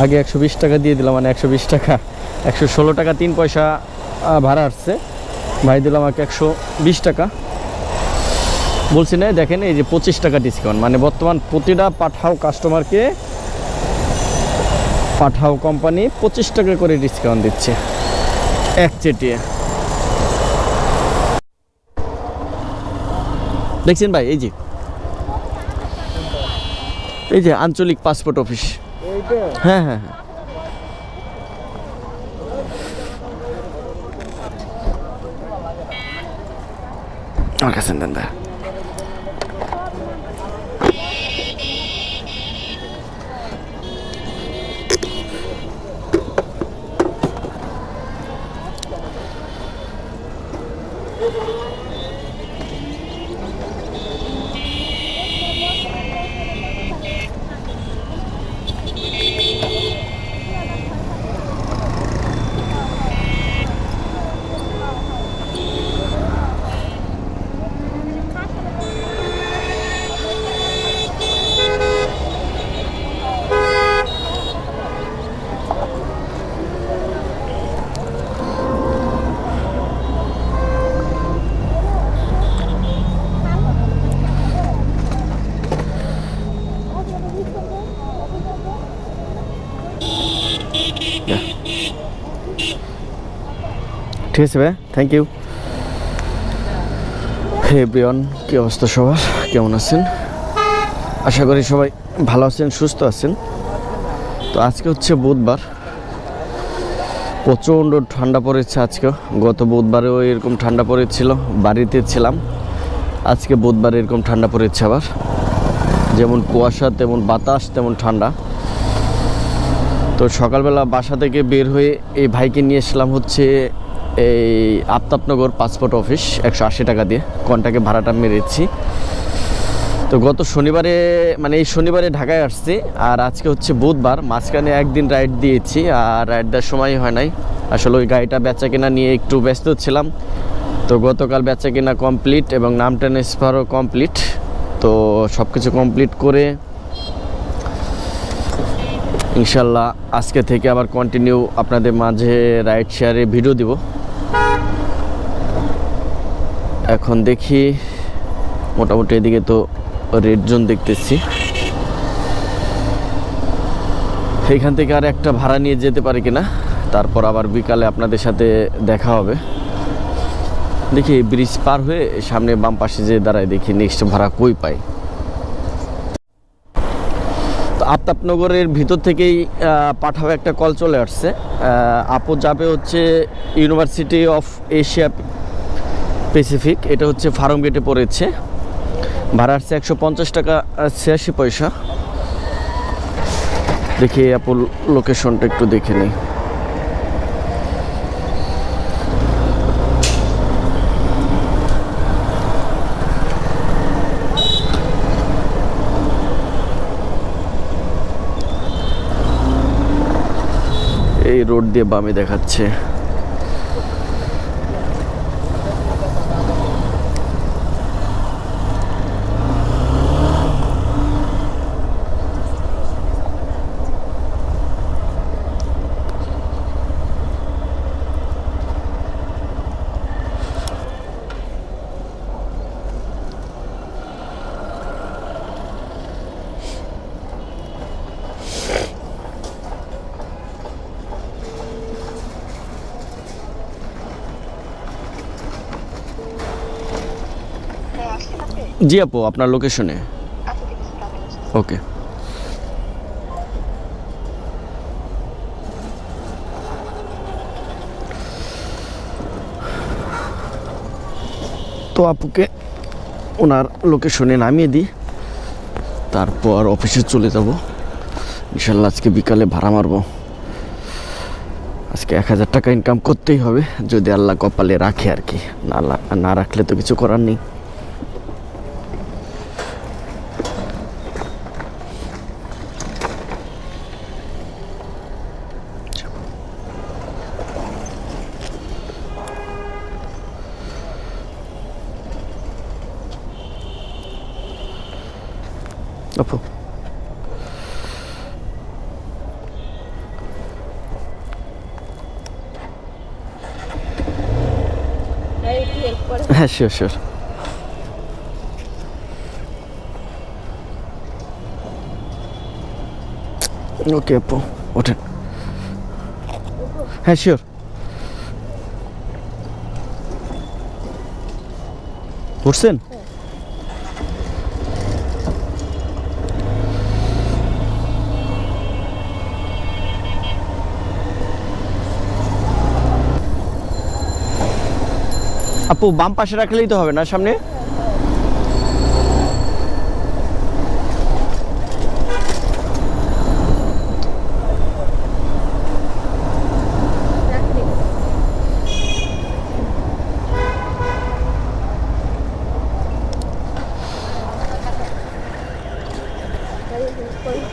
আগে একশো বিশ টাকা দিয়ে দিলাম মানে একশো বিশ টাকা। একশো ষোলো টাকা তিন পয়সা ভাড়া আসছে। ভাই দিলাম আমাকে একশো বিশ টাকা। বলছি, না, দেখেন, এই যে পঁচিশ টাকা ডিসকাউন্ট মানে বর্তমান প্রতিটা পাঠাও কাস্টমারকে পাঠাও কোম্পানি পঁচিশ টাকা করে ডিসকাউন্ট দিচ্ছে, এক চেটিয়ে। দেখছেন ভাই, এই যে এই যে আঞ্চলিক পাসপোর্ট অফিস হ্যাঁ হ্যাঁ হ্যাঁ। আমার কাছে দেন দা ঠিক আছে ভাই থ্যাংক ইউ হে ব্রিয়ন কী অবস্থা সবার? কেমন আছেন? আশা করি সবাই ভালো আছেন, সুস্থ আছেন। তো আজকে হচ্ছে বুধবার। প্রচণ্ড ঠান্ডা পড়েছে আজকে। গত বুধবারেও এরকম ঠান্ডা পড়েছিল, বাড়িতে ছিলাম। আজকে বুধবার এরকম ঠান্ডা পড়েছে আবার। যেমন কুয়াশা, তেমন বাতাস, তেমন ঠান্ডা। তো সকালবেলা বাসা থেকে বের হয়ে এই ভাইকে নিয়ে এসলাম হচ্ছে এই আফতাবনগর পাসপোর্ট অফিস একশো আশি টাকা দিয়ে কন্টাকে ভাড়াটা মেরেছি। তো গত শনিবারে মানে এই শনিবারে ঢাকায় আসছি আর আজকে হচ্ছে বুধবার, মাঝখানে একদিন রাইড দিয়েছি আর রাইড দেওয়ার সময় হয় নাই। আসলে ওই গাড়িটা বেচা কেনা নিয়ে একটু ব্যস্ত ছিলাম। তো গতকাল বেচা কেনা কমপ্লিট এবং নাম ট্রান্সফারও কমপ্লিট তো সব কিছু কমপ্লিট করে ইনশাল্লাহ আজকে থেকে আবার কন্টিনিউ আপনাদের মাঝে রাইড শেয়ারে ভিডিও দিব। এখন দেখি মোটামুটি এদিকে তো রেড জোন দেখতেছি। সেইখান থেকে আর একটা ভাড়া নিয়ে যেতে পারি কিনা? তারপর আবার বিকালে আপনাদের সাথে দেখা হবে। দেখি ব্রিজ পার হয়ে সামনে বাম পাশে যে দাঁড়ায় দেখি নেক্সট ভাড়া কই পাই। তো আফতাবনগরের ভিতর থেকেই পাঠাও একটা কল চলে আসছে। আপু যাবে হচ্ছে ইউনিভার্সিটি অফ এশিয়া প্যাসিফিক এটা হচ্ছে ফার্ম গেটে পড়েছে। ভাড়া আসছে একশো পঞ্চাশ টাকা ছিয়াশি পয়সা। দেখি আপুর লোকেশনটা একটু দেখে নিই। এই রোড দিয়ে বামে দেখাচ্ছে। জি আপু, আপনার লোকেশনে ওকে তো আপুকে ওনার লোকেশনে নামিয়ে দিই। তারপর অফিসে চলে যাব। ইনশাল্লাহ আজকে বিকালে ভাড়া মারবো। আজকে এক হাজার টাকা ইনকাম করতেই হবে। যদি আল্লাহ কপালে রাখে আর কি। না না রাখলে তো কিছু করার নেই। আপু হ্যাঁ শিওর শিওর ওকে আপু ওঠেন। হ্যাঁ শিওর উঠছেন? আপু বাম পাশে রাখলেই তো হবে না সামনে?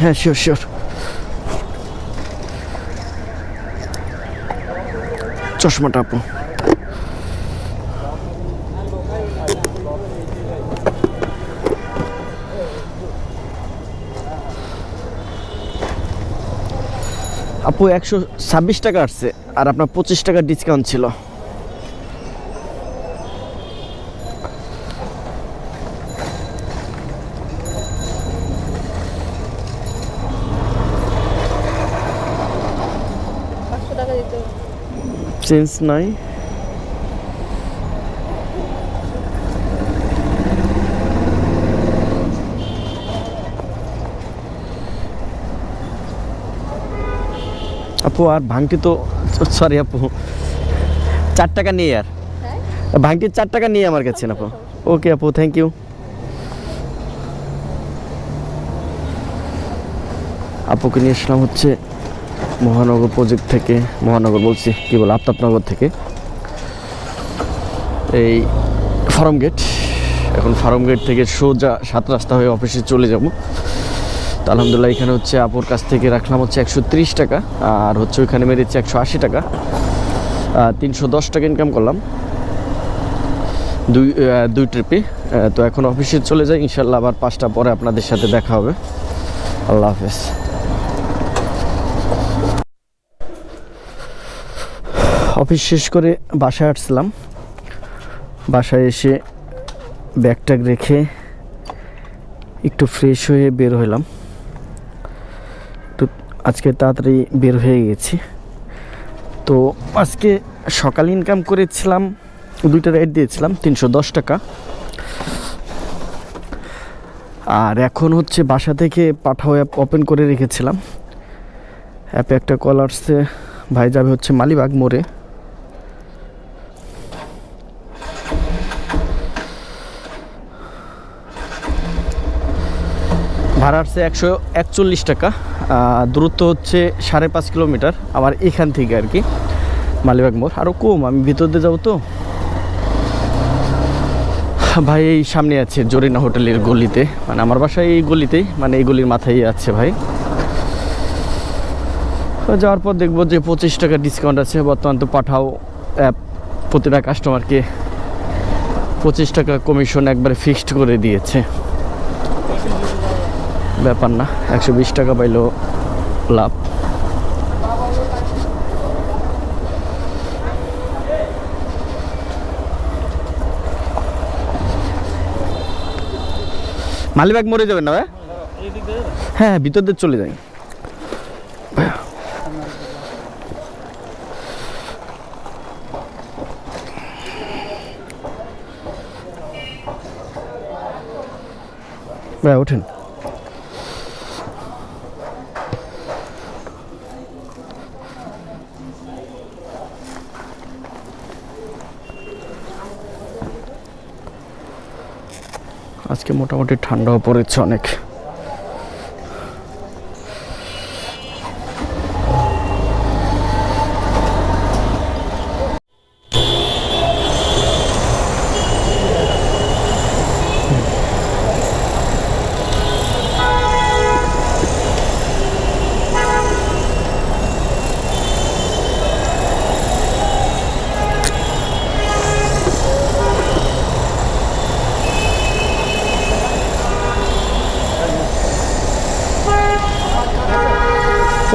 হ্যাঁ শিওর শিওর চশমাটা আপু। আপু একশো ছাব্বিশ টাকা আসছে আর আপনার পঁচিশ টাকার ডিসকাউন্ট ছিল। চেঞ্জ নাই আপু আর ভাঙটি তো সরি আপু। চার টাকা নিয়ে আর। ভাঙটির চার টাকা নিয়ে আমার কাছে আপু। ওকে আপু থ্যাংক ইউ আপুকে নিয়ে আসলাম হচ্ছে মহানগর প্রজেক্ট থেকে। মহানগর বলছি, কি বল, আফতাবনগর থেকে। এই ফার্ম গেট এখন ফার্ম গেট থেকে সোজা সাত রাস্তা হয়ে অফিসে চলে যাব। তো আলহামদুলিল্লাহ এখানে হচ্ছে আপুর কাছ থেকে রাখলাম হচ্ছে একশো টাকা, আর হচ্ছে ওইখানে মেরেছি একশো আশি টাকা তিনশো দশ টাকা ইনকাম করলাম। দুই দুই ট্রিপে তো এখন অফিসে চলে যাই ইনশাল্লাহ আবার পাঁচটা পরে আপনাদের সাথে দেখা হবে। আল্লাহ হাফেজ। অফিস শেষ করে বাসায় আসছিলাম বাসায় এসে ব্যাগ ট্যাগ রেখে একটু ফ্রেশ হয়ে বের একটু আজকে তাড়াতাড়ি বের হয়ে গেছি। তো আজকে সকালে ইনকাম করেছিলাম, দুইটা রাইড দিয়েছিলাম, তিনশো দশ টাকা। আর এখন হচ্ছে বাসা থেকে পাঠাও অ্যাপ ওপেন করে রেখেছিলাম। অ্যাপে একটা কল আসছে, ভাই যাবে হচ্ছে মালিবাগ মোড়ে। ভাড়া আসছে একশো একচল্লিশ টাকা। দূরত্ব হচ্ছে সাড়ে পাঁচ কিলোমিটার আমার এখান থেকে আর কি, মালিবাগ মোড়। আরও কম, আমি ভিতর দিয়ে যাব তো। ভাই, এই সামনে আছে জরিনা হোটেলের গলিতে। মানে আমার বাসায় এই গলিতেই মানে এই গলির মাথায় আছে ভাই। যাওয়ার পর দেখব যে পঁচিশ টাকা ডিসকাউন্ট আছে। বর্তমান তো পাঠাও অ্যাপ প্রতিটা কাস্টমারকে পঁচিশ টাকা কমিশন একবারে ফিক্সড করে দিয়েছে। ব্যাপার না, একশো বিশ টাকা পাইলেও লাভ। মালিবাগ মরে যাবেন না হ্যাঁ ভিতর দিয়ে চলে যাই। ভাই, ওঠেন। আজকে মোটামুটি ঠান্ডাও পড়েছে অনেক।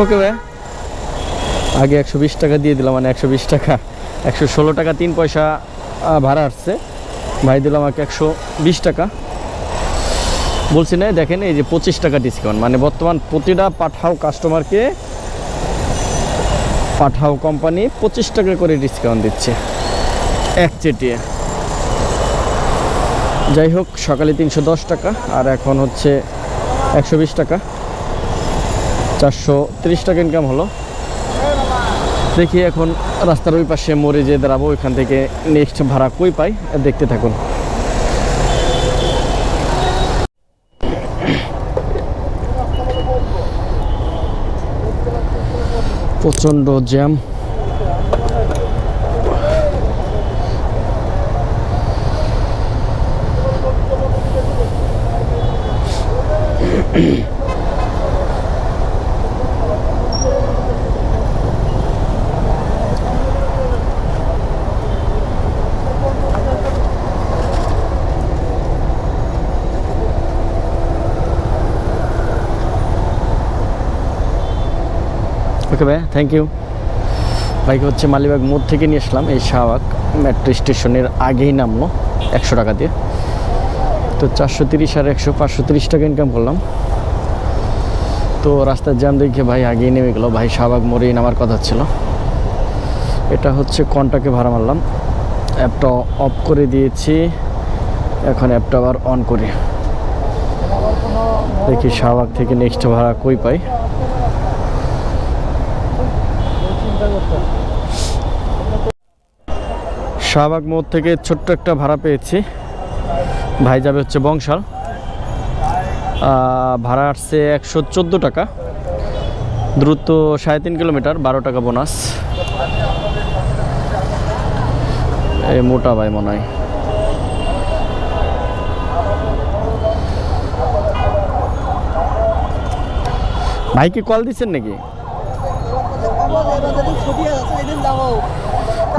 ওকে ভাই? আগে একশো বিশ টাকা দিয়ে দিলাম মানে একশো বিশ টাকা। একশো ষোলো টাকা তিন পয়সা ভাড়া আসছে। ভাই দিল আমাকে একশো বিশ টাকা। বলছি, না, দেখেন এই যে পঁচিশ টাকা ডিসকাউন্ট মানে বর্তমান প্রতিটা পাঠাও কাস্টমারকে পাঠাও কোম্পানি পঁচিশ টাকা করে ডিসকাউন্ট দিচ্ছে, এক চেটিয়ে। যাই হোক, সকালে তিনশো দশ টাকা, আর এখন হচ্ছে একশো বিশ টাকা। চারশো টাকা ইনকাম হলো। দেখি এখন রাস্তার ওই পাশে মরে যেয়ে দাঁড়াবো, ওইখান থেকে নেক্সট ভাড়া কই পাই, দেখতে থাকুন। প্রচণ্ড জ্যাম ওকে ভাই থ্যাংক ইউ বাইক হচ্ছে মালিবাগ মোড় থেকে নিয়ে আসলাম, এই শাহবাগ মেট্রো স্টেশনের আগেই নামলো, একশো টাকা দিয়ে। তো চারশো তিরিশ আর একশো পাঁচশো তিরিশ টাকা ইনকাম করলাম। তো রাস্তার জ্যাম দেখে ভাই আগেই নেমে গেলো, ভাই শাহবাগ মোড়েই নামার কথা ছিল। এটা হচ্ছে কন্টাকে ভাড়া মারলাম। অ্যাপটা অফ করে দিয়েছি, এখন অ্যাপটা আবার অন করি। দেখি শাহবাগ থেকে নেক্সট ভাড়া কই পাই। শাহবাগ মোড় থেকে ছোট্ট একটা ভাড়া পেয়েছি। ভাই যাবে হচ্ছে বংশাল। ভাড়া আসছে একশো চোদ্দ টাকা। দ্রুত সাড়ে তিন কিলোমিটার, বারো টাকা বোনাস। এই মোটা ভাই মনে হয়। ভাইকে কল দিচ্ছেন নাকি?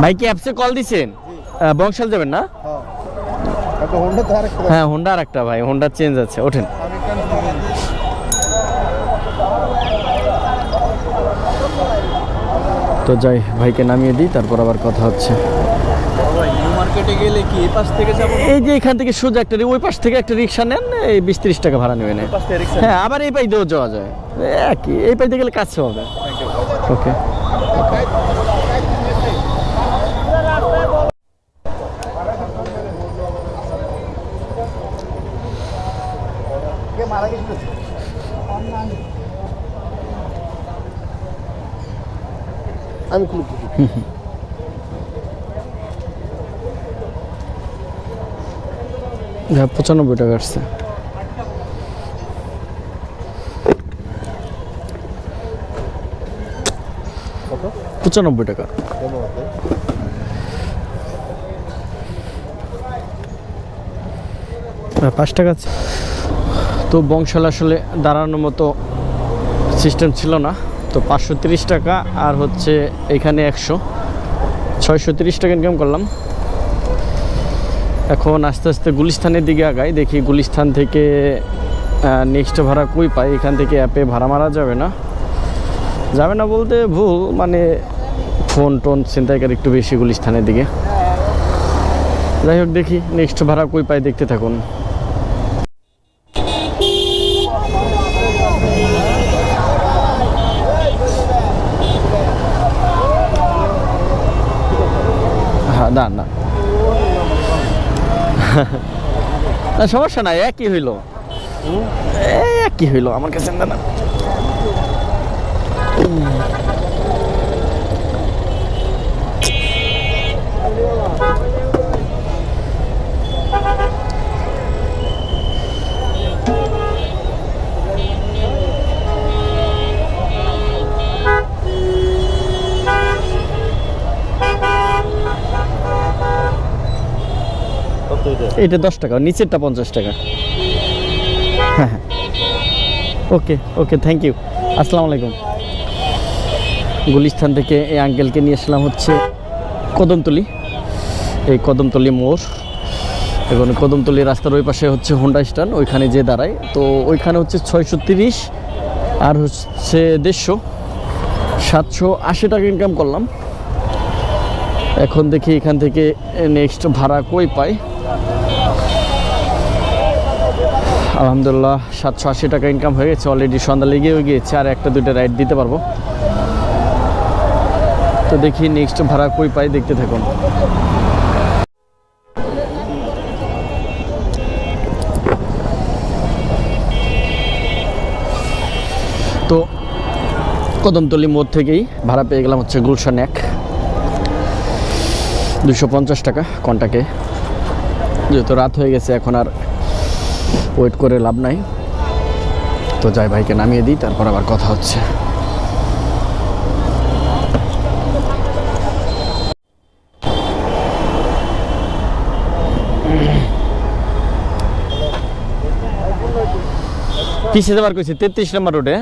ভাই কি অ্যাপসে কল দিছেন? বংশাল যাবেন না? হ্যাঁ। হোন্ডা আর একটা ভাই। হোন্ডা চেঞ্জ আছে। ওঠেন। তো যাই ভাইকে নামিয়ে দিই তারপর আবার কথা হচ্ছে। মার্কেটে গেলে কি এই পাশ থেকে যাব? এই যে এখান থেকে সোজা একটা ওই পাশ থেকে একটা রিক্সা নেন এই বিশ ত্রিশ টাকা ভাড়া নেবেন। হ্যাঁ আবার এই পাই দিয়েও যাওয়া যায়। একই এই পাইতে গেলে কাছে হবে। ওকে আমি খুলে হ্যাঁ পঁচানব্বই টাকা আসছে। পঁচানব্বই টাকা। হ্যাঁ পাঁচ টাকা আছে। তো বংশাল আসলে দাঁড়ানোর মতো সিস্টেম ছিল না। তো পাঁচশো টাকা আর হচ্ছে এখানে একশো। ছয়শো টাকা ইনকাম করলাম। এখন আস্তে আস্তে গুলিস্থানের দিকে আগাই, দেখি গুলিস্থান থেকে নেক্সট ভাড়া কই পাই? এখান থেকে অ্যাপে ভাড়া মারা যাবে না? যাবে না বলতে ভুল মানে ফোন টোন ছিনতাইকার একটু বেশি গুলিস্তানের দিকে। যাই হোক দেখি নেক্সট ভাড়া কই পাই দেখতে থাকুন হ্যাঁ না না না সমস্যা নাই একই হইল। একই হইল আমার কাছে না। এটা? দশ টাকা, নিচেরটা পঞ্চাশ টাকা। হ্যাঁ হ্যাঁ। ওকে ওকে থ্যাংক ইউ আসসালামু আলাইকুম। গুলিস্থান থেকে এই আঙ্কেলকে নিয়ে আসলাম হচ্ছে কদমতলি। এই কদমতলি মোড়। এখন কদমতলি রাস্তার ওই পাশে হচ্ছে হোন্ডা স্ট্যান্ড ওইখানে যে দাঁড়ায়। তো ওইখানে হচ্ছে ছয়শো তিরিশ আর হচ্ছে দেড়শো। সাতশো আশি টাকা ইনকাম করলাম। এখন দেখি এখান থেকে নেক্সট ভাড়া কই পাই আলহামদুলিল্লাহ, সাতশো আশি টাকা ইনকাম হয়ে গেছে অলরেডি সন্ধ্যা লেগেও গিয়েছে, আর একটা দুটো রাইড দিতে পারব। তো দেখি নেক্সট ভাড়া কই পাই, দেখতে থাকুন। তো কদমতলি মোড় থেকেই ভাড়া পেয়ে গেলাম হচ্ছে গুলশান এক। দুশো পঞ্চাশ টাকা, কন্টাকে। যেহেতু রাত হয়ে গেছে, এখন আর ওয়েট করে লাভ নাই। তো যাই ভাইকে নামিয়ে দিই, তারপর আবার কথা হচ্ছে। কিসে যাবার কইছে? তেত্রিশ নম্বর রোডে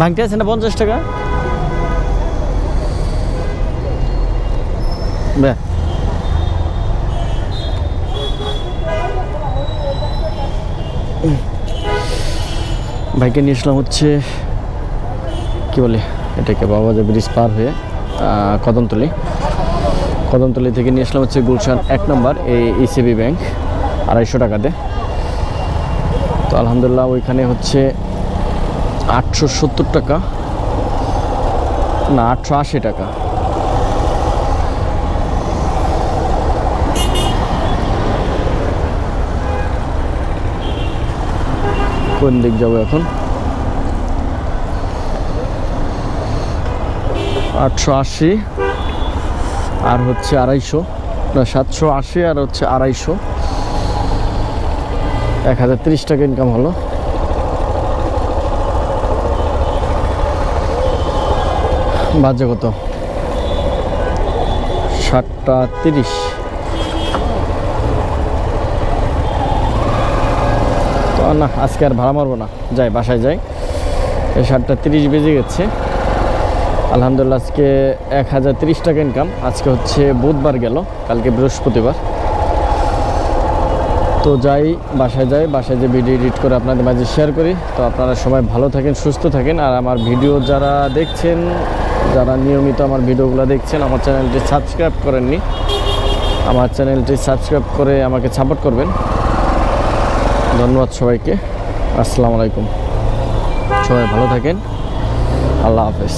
ভাঙতে আছে না পঞ্চাশ টাকা? বে। বাইকে নিয়ে আসলাম হচ্ছে, কি বলে এটাকে বাবাজা ব্রিজ পার হয়ে কদমতলি। কদমতলি থেকে নিয়ে আসলাম হচ্ছে গুলশান এক নম্বর, এই ইসিবি ব্যাংক আড়াইশো টাকাতে। তো আলহামদুলিল্লাহ ওইখানে হচ্ছে আটশো সত্তর টাকা, না, আটশো আশি টাকা। কোন দিক যাব এখন। আটশো আশি, আর হচ্ছে আড়াইশো, না, সাতশো আশি, আর হচ্ছে আড়াইশো। এক হাজার তিরিশ টাকা ইনকাম হলো। বাজে কত? সাতটা তিরিশ। না, আজকে আর ভাড়া মারবো না। যাই, বাসায় যাই। এই সাতটা তিরিশ বেজে গেছে। আলহামদুলিল্লাহ, আজকে এক হাজার তিরিশ টাকা ইনকাম আজকে হচ্ছে বুধবার গেল, কালকে বৃহস্পতিবার। তো যাই, বাসায় যাই, বাসায় যে ভিডিও এডিট করে আপনাদের মাঝে শেয়ার করি। তো আপনারা সবাই ভালো থাকেন, সুস্থ থাকেন। আর আমার ভিডিও যারা দেখছেন, যারা নিয়মিত আমার ভিডিওগুলো দেখছেন, আমার চ্যানেলটি সাবস্ক্রাইব করেননি, আমার চ্যানেলটি সাবস্ক্রাইব করে আমাকে সাপোর্ট করবেন। ধন্যবাদ সবাইকে। আসসালামু আলাইকুম। সবাই ভালো থাকেন। আল্লাহ হাফেজ।